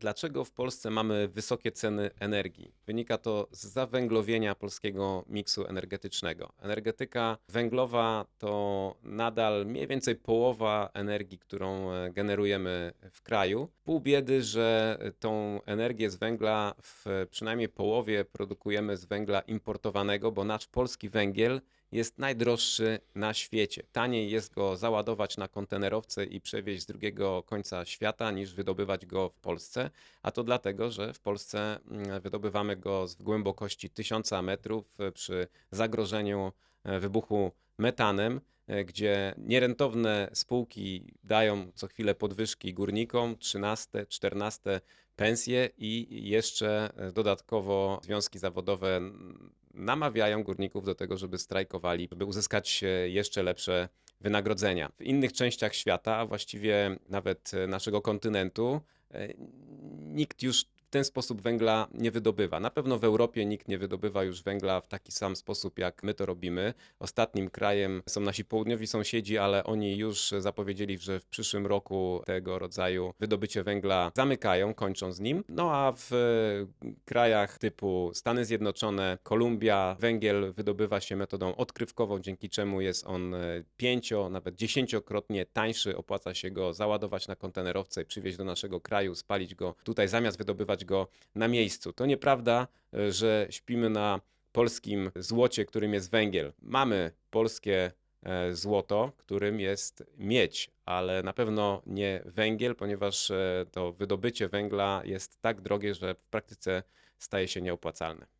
Dlaczego w Polsce mamy wysokie ceny energii? Wynika to z zawęglowienia polskiego miksu energetycznego. Energetyka węglowa to nadal mniej więcej połowa energii, którą e, generujemy w kraju. Pół biedy, że tą energię z węgla w przynajmniej połowie produkujemy z węgla importowanego, bo nasz polski węgiel jest najdroższy na świecie. Taniej jest go załadować na kontenerowce i przewieźć z drugiego końca świata, niż wydobywać go w Polsce. A to dlatego, że w Polsce mm, wydobywamy go z głębokości 1000 metrów e, przy zagrożeniu e, wybuchu metanem, gdzie nierentowne spółki dają co chwilę podwyżki górnikom, 13, 14 pensje i jeszcze e, dodatkowo związki zawodowe namawiają górników do tego, żeby strajkowali, żeby uzyskać e, jeszcze lepsze wynagrodzenia. W innych częściach świata, a właściwie nawet e, naszego kontynentu, e, nikt już w ten sposób węgla nie wydobywa. Na pewno w Europie nikt nie wydobywa już węgla w taki sam sposób, jak my to robimy. Ostatnim krajem są nasi południowi sąsiedzi, ale oni już zapowiedzieli, że w przyszłym roku tego rodzaju wydobycie węgla zamykają, kończą z nim. No a w e, krajach typu Stany Zjednoczone, Kolumbia, węgiel wydobywa się metodą odkrywkową, dzięki czemu jest on e, pięcio, nawet dziesięciokrotnie tańszy. Opłaca się go załadować na kontenerowce i przywieźć do naszego kraju, spalić go tutaj, zamiast wydobywać go na miejscu. To nieprawda, e, że śpimy na polskim złocie, którym jest węgiel. Mamy polskie e, złoto, którym jest miedź, ale na pewno nie węgiel, ponieważ e, to wydobycie węgla jest tak drogie, że w praktyce staje się nieopłacalne.